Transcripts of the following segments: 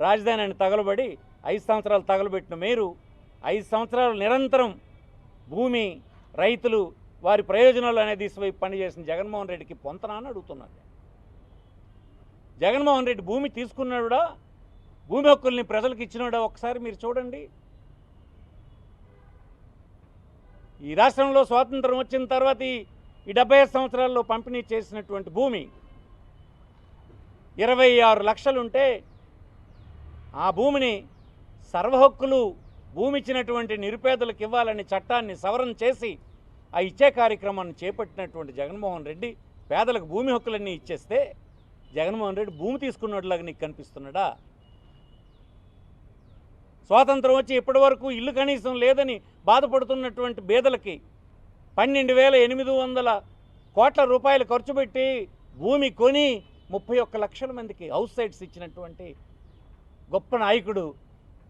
రాజధానిని తగలబడి ఐదు సంవత్సరాలు తగలబెట్టిన మీరు ఐదు సంవత్సరాలు నిరంతరం భూమి రైతులు వారి ప్రయోజనాలు అనేది దిశవైపు పనిచేసిన జగన్మోహన్ రెడ్డికి పొంతనా అని అడుగుతున్నాను జగన్మోహన్ రెడ్డి భూమి తీసుకున్నాడా భూమి హక్కుల్ని ప్రజలకు ఇచ్చినాడా? ఒకసారి మీరు చూడండి. ఈ రాష్ట్రంలో స్వాతంత్రం వచ్చిన తర్వాత ఈ ఈ డెబ్బై ఐదు సంవత్సరాల్లో పంపిణీ చేసినటువంటి భూమి ఇరవై ఆరు లక్షలుంటే ఆ భూమిని సర్వహక్కులు భూమి ఇచ్చినటువంటి నిరుపేదలకు ఇవ్వాలని చట్టాన్ని సవరణ చేసి ఆ ఇచ్చే కార్యక్రమాన్ని చేపట్టినటువంటి జగన్మోహన్ రెడ్డి పేదలకు భూమి హక్కులన్నీ ఇచ్చేస్తే జగన్మోహన్ రెడ్డి భూమి తీసుకున్నట్లాగా నీకు కనిపిస్తున్నాడా? స్వాతంత్రం వచ్చి ఇప్పటి వరకు ఇల్లు కనీసం లేదని బాధపడుతున్నటువంటి బేదలకి పన్నెండు వేల ఎనిమిది వందల కోట్ల రూపాయలు ఖర్చు పెట్టి భూమి కొని ముప్పై ఒక్క లక్షల మందికి హౌస్ సైట్స్ ఇచ్చినటువంటి గొప్ప నాయకుడు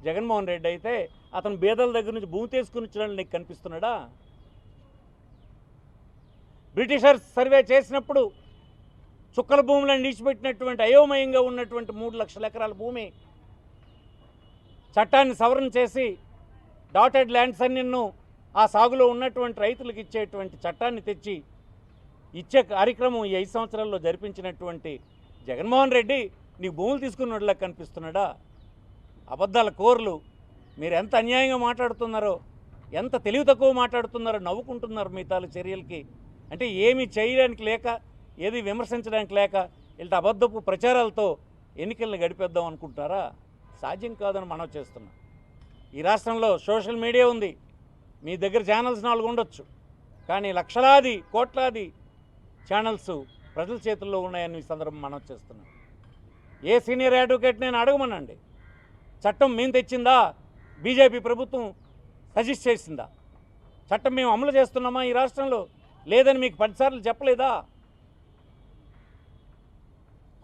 జగన్మోహన్ రెడ్డి అయితే అతను బేదల దగ్గర నుంచి భూమి తీసుకుని వచ్చినట్లు నీకు కనిపిస్తున్నాడా? బ్రిటిషర్స్ సర్వే చేసినప్పుడు చుక్కల భూములను నిలిచిపెట్టినటువంటి అయోమయంగా ఉన్నటువంటి మూడు లక్షల ఎకరాల భూమి చట్టాన్ని సవరణ చేసి డాటెడ్ ల్యాండ్స్ అన్నిన్ను ఆ సాగులో ఉన్నటువంటి రైతులకు ఇచ్చేటువంటి చట్టాన్ని తెచ్చి ఇచ్చే కార్యక్రమం ఈ ఐదు సంవత్సరాల్లో జరిపించినటువంటి జగన్మోహన్ రెడ్డి నీ భూములు తీసుకున్నట్లా కనిపిస్తున్నాడా? అబద్ధాల కోర్లు. మీరు ఎంత అన్యాయంగా మాట్లాడుతున్నారో ఎంత తెలివి తక్కువ మాట్లాడుతున్నారో నవ్వుకుంటున్నారు మీ చర్యలకి. అంటే ఏమి చేయడానికి లేక ఏది విమర్శించడానికి లేక ఇలాంటి అబద్ధపు ప్రచారాలతో ఎన్నికలను గడిపేద్దాం అనుకుంటారా సాధ్యం కాదని మనం చేస్తున్నాం. ఈ రాష్ట్రంలో సోషల్ మీడియా ఉంది. మీ దగ్గర ఛానల్స్ నాలుగు ఉండొచ్చు. కానీ లక్షలాది కోట్లాది ఛానల్స్ ప్రజల చేతుల్లో ఉన్నాయని ఈ సందర్భం మనం చేస్తున్నాం. ఏ సీనియర్ అడ్వకేట్ నేను అడగమనండి. చట్టం మేము తెచ్చిందా? బీజేపీ ప్రభుత్వం సజెస్ట్ చేసిందా? చట్టం మేము అమలు చేస్తున్నామా ఈ రాష్ట్రంలో? లేదని మీకు పదిసార్లు చెప్పలేదా?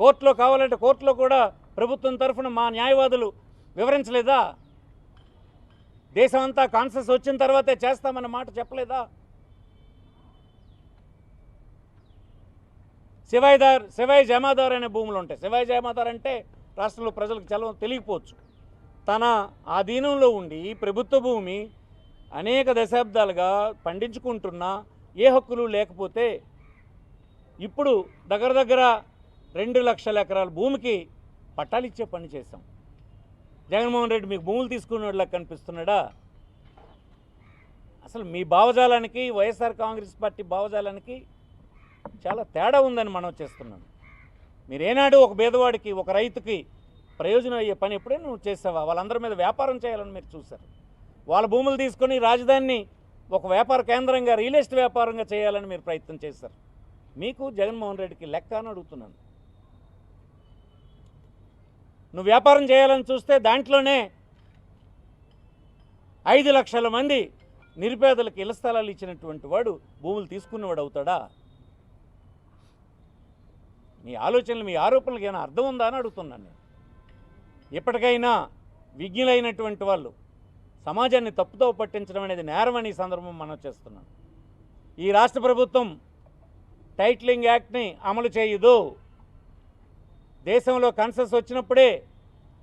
కోర్టులో కావాలంటే కోర్టులో కూడా ప్రభుత్వం తరఫున మా న్యాయవాదులు వివరించలేదా? దేశం అంతా కాన్సెస్ వచ్చిన తర్వాతే చేస్తామన్న మాట చెప్పలేదా? శివాయిదార్ శివాయి జమాదార్ అనే భూములు ఉంటాయి. శివాయి జమాదార్ అంటే రాష్ట్రంలో ప్రజలకు చలవ తెలియకపోవచ్చు. తన ఆధీనంలో ఉండి ప్రభుత్వ భూమి అనేక దశాబ్దాలుగా పండించుకుంటున్న ఏ హక్కులు లేకపోతే ఇప్పుడు దగ్గర దగ్గర రెండు లక్షల ఎకరాల భూమికి పట్టాలు ఇచ్చే పని చేశాం. జగన్మోహన్ రెడ్డి మీకు భూములు తీసుకున్నట్లా కనిపిస్తున్నాడా? అసలు మీ భావజాలానికి వైఎస్ఆర్ కాంగ్రెస్ పార్టీ భావజాలానికి చాలా తేడా ఉందని మనం చేస్తున్నాం. మీరేనాడు ఒక పేదవాడికి ఒక రైతుకి ప్రయోజనం అయ్యే పని ఎప్పుడైనా నువ్వు చేసావా? వాళ్ళందరి మీద వ్యాపారం చేయాలని మీరు చూశారు. వాళ్ళ భూములు తీసుకొని రాజధానిని ఒక వ్యాపార కేంద్రంగా రియల్ ఎస్టేట్ వ్యాపారంగా చేయాలని మీరు ప్రయత్నం చేశారు. మీకు జగన్మోహన్ రెడ్డికి లెక్క అని అడుగుతున్నాను. నువ్వు వ్యాపారం చేయాలని చూస్తే దాంట్లోనే ఐదు లక్షల మంది నిరుపేదలకు ఇళ్ళ స్థలాలు ఇచ్చినటువంటి వాడు భూములు తీసుకున్నవాడు అవుతాడా? మీ ఆలోచనలు మీ ఆరోపణలకు ఏమైనా అర్థం ఉందా అని అడుగుతున్నాను నేను. ఎప్పటికైనా విజ్ఞులైనటువంటి వాళ్ళు సమాజాన్ని తప్పుతో పట్టించడం అనేది నేరమని ఈ సందర్భం మనం చేస్తున్నాం. ఈ రాష్ట్ర ప్రభుత్వం టైటిలింగ్ యాక్ట్ని అమలు చేయదు. దేశంలో కన్సెస్ వచ్చినప్పుడే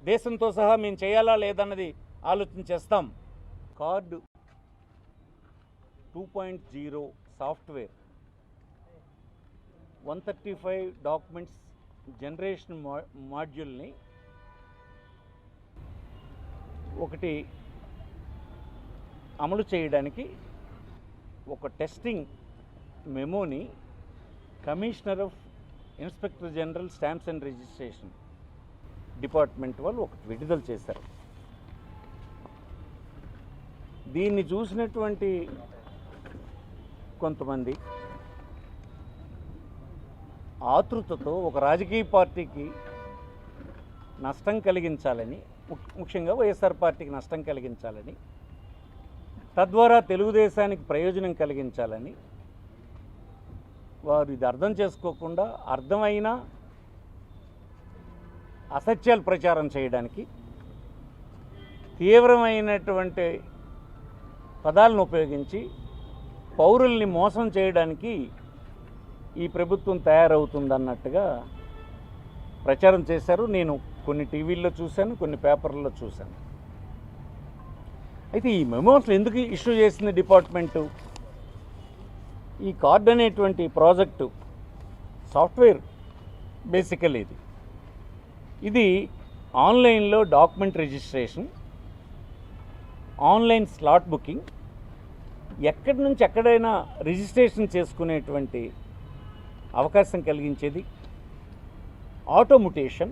దేశంతో సహా మేము చేయాలా లేదన్నది ఆలోచన చేస్తాం. Card two point zero software one thirty five documents generation మా మాడ్యూల్ని ఒకటి అమలు చేయడానికి ఒక testing Memoni commissioner of inspector general stamps and registration department వాళ్ళు ఒకటి విడుదల చేశారు. దీన్ని చూసినటువంటి కొంతమంది ఆతృతతో ఒక రాజకీయ పార్టీకి నష్టం కలిగించాలని ముఖ్యంగా వైఎస్ఆర్ పార్టీకి నష్టం కలిగించాలని తద్వారా తెలుగుదేశానికి ప్రయోజనం కలిగించాలని వారు ఇది అర్థం చేసుకోకుండా అర్థమైన అసత్యాలు ప్రచారం చేయడానికి తీవ్రమైనటువంటి పదాలను ఉపయోగించి పౌరుల్ని మోసం చేయడానికి ఈ ప్రభుత్వం తయారవుతుందన్నట్టుగా ప్రచారం చేశారు. నేను కొన్ని టీవీల్లో చూశాను కొన్ని పేపర్లలో చూశాను. అయితే ఈ మెమోస్లు ఎందుకు ఇష్యూ చేసింది డిపార్ట్మెంటు? ఈ కార్డ్ అనేటువంటి ప్రాజెక్టు సాఫ్ట్వేర్ బేసికల్ ఇది. ఇది ఆన్లైన్లో document registration online slot booking ఎక్కడి నుంచి ఎక్కడైనా రిజిస్ట్రేషన్ చేసుకునేటువంటి అవకాశం కలిగించేది auto mutation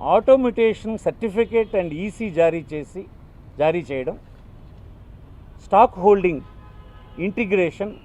auto mutation certificate and EC జారీ చేసి జారీ చేయడం. Stock holding integration